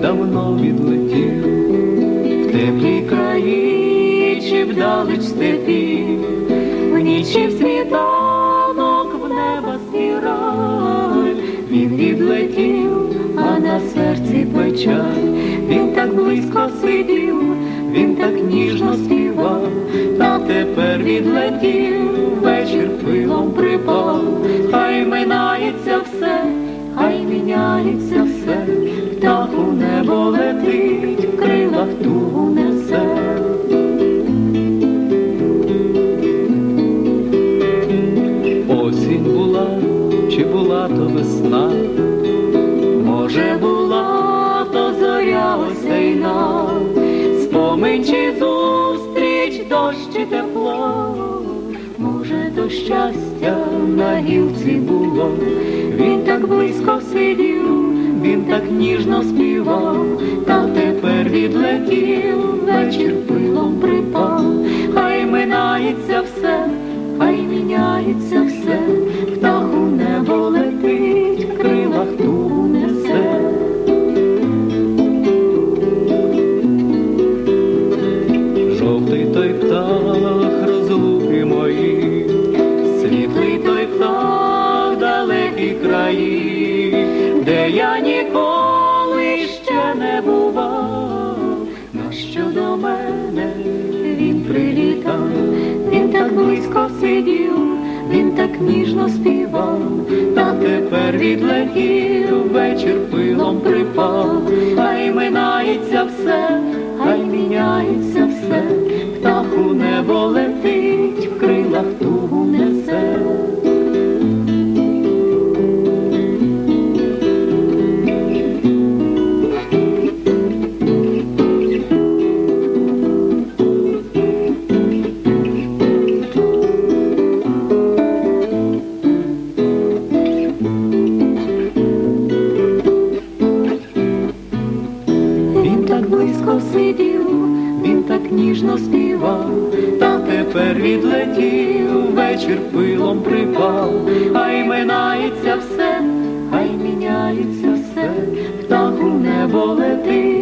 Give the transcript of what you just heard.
давно відлетів, в теплій краї чи вдалеч степі, в нічі в світанок, в небо спіраль, він відлетів, а на серці печаль, він так близько сидів, він так ніжно співав, та тепер відлетів, вечір пилом припав, хай минається все, хай міняється все летить, в крилах тугу несе. Осінь була, чи була то весна, може була то зоря осейна, спомин чи зустріч, дощ чи тепло, може то щастя на гілці було, він так близько сидів, він так ніжно співав, відлетів, вечір пилом припав, хай минається все, хай міняється все, птах у небо летить, в крилах тугу несе. Жовтий той птах розлуки мої, світлий той птах далекі краї, де я він прилітав, він так близько сидів, він так ніжно співав, та тепер відлетів, вечір пилом припав, хай минається все, хай міняється все, птаху не небо він так ніжно співав, та тепер відлетів, вечір пилом припав, хай минається все, хай міняється все, птах у небо летить,